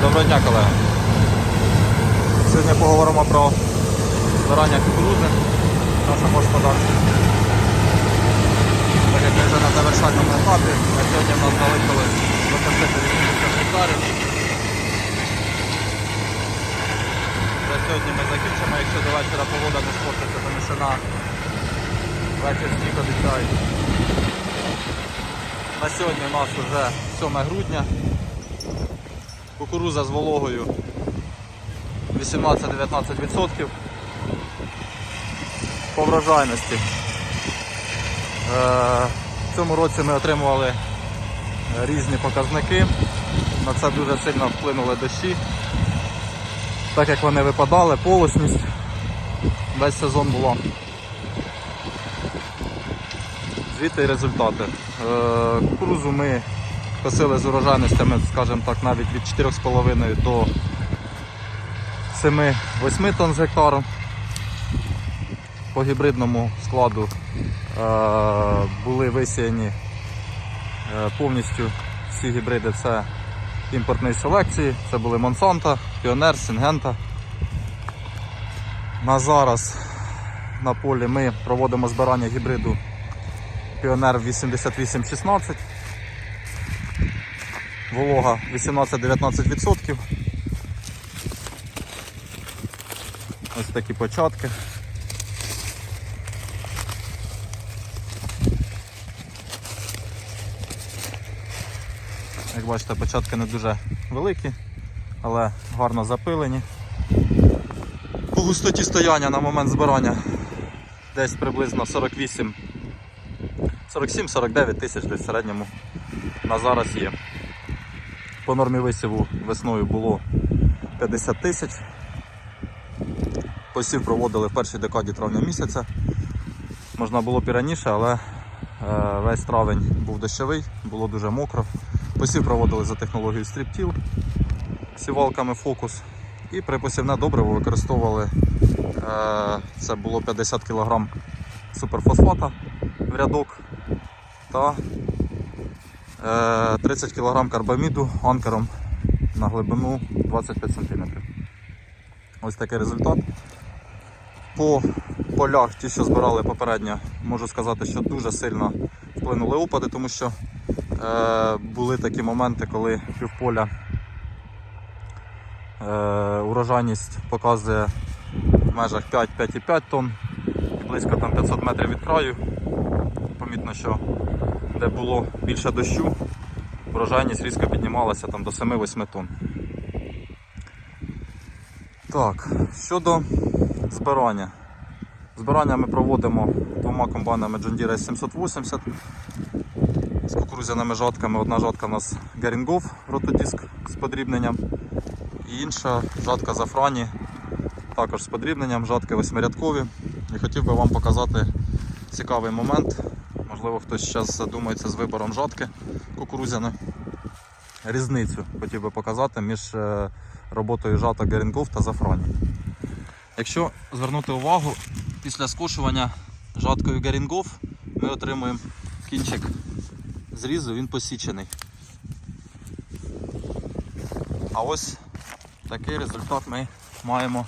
Доброго дня, колеги. Сьогодні поговоримо про збирання кукурудзи в нашому господарстві. Так як ми вже на завершальному етапі, на сьогодні в нас залишили запустити 80 гектарів. Вже сьогодні ми закінчимо, якщо до вечора погода не спортиться, тому що на вечір сніг обіцяють. На сьогодні у нас вже 7 грудня. Кукуруза з вологою 18-19% по врожайності. Е, В цьому році ми отримували різні показники. На це дуже сильно вплинули дощі. Так як вони випадали, полосність. Весь сезон було. Звідти результати. Е, Кукурузу ми косили з урожайностями, скажімо так, навіть від 4,5 до 7-8 тонн з гектару. По гібридному складу е, були висіяні е, повністю всі гібриди це імпортної селекції. Це були Монсанта, Піонер, Сінгента. На зараз на полі ми проводимо збирання гібриду Піонер 8816. Волога 18-19%. Ось такі початки. Як бачите, початки не дуже великі, але гарно запилені. По густоті стояння на момент збирання десь приблизно 48 47-49 тисяч десь в середньому на зараз є. По нормі висіву весною було 50 тисяч. Посів проводили в першій декаді травня місяця. Можна було б і раніше, але е, весь травень був дощовий, було дуже мокро. Посів проводили за технологією стріптіл сівалками фокус. І при посівне добриво використовували е, це було 50 кг суперфосфата в рядок та 30 кг карбаміду анкером на глибину 25 см. Ось такий результат. По полях, ті, що збирали попередньо, можу сказати, що дуже сильно вплинули опади, тому що е, були такі моменти, коли півполя е, урожайність показує в межах 5-5,5 тонн і близько там 500 метрів від краю. Помітно, що де було більше дощу, врожайність різко піднімалася там до 7-8 тонн. Так, щодо збирання. Збирання ми проводимо двома комбайнами John Deere 780 з кукурузяними жатками. Одна жатка у нас Герінгов ротодиск з подрібненням. І інша жатка Зафрані також з подрібненням, жатки восьмирядкові. І хотів би вам показати цікавий момент. Можливо, хтось зараз задумається з вибором жатки кукурузяної. Різницю хотів би показати між е, роботою жаток Герінгов та Зафрані. Якщо звернути увагу, після скошування жаткою Герінгов ми отримуємо кінчик зрізу, він посічений. А ось такий результат ми маємо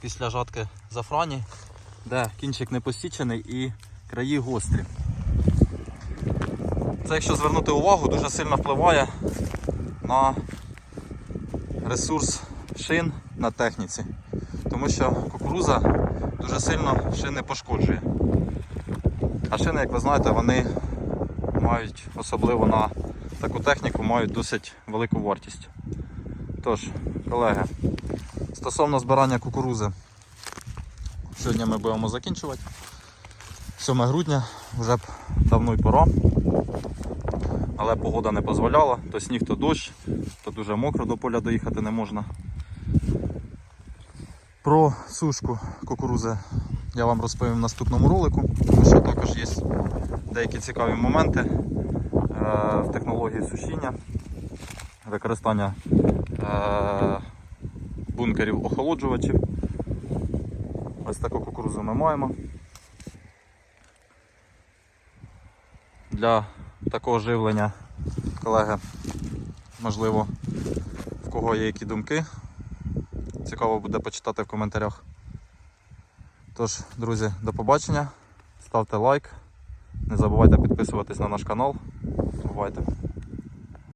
після жатки Зафрані, де кінчик не посічений і краї гострі. Це, якщо звернути увагу, дуже сильно впливає на ресурс шин на техніці, тому що кукуруза дуже сильно шини пошкоджує. А шини, як ви знаєте, вони мають, особливо на таку техніку, мають досить велику вартість. Тож, колеги, стосовно збирання кукурузи, сьогодні ми будемо закінчувати. 7 грудня, вже б давно й пора. Але погода не дозволяла, то сніг, то дощ, то дуже мокро до поля доїхати не можна. Про сушку кукурузи я вам розповім в наступному ролику, тому що також є деякі цікаві моменти е, в технології сушіння, використання е, бункерів охолоджувачів. Ось таку кукурузу ми маємо. Для такого живлення, колеги, можливо, в кого є які думки. Цікаво буде почитати в коментарях. Тож, друзі, до побачення. Ставте лайк. Не забувайте підписуватись на наш канал. Бувайте!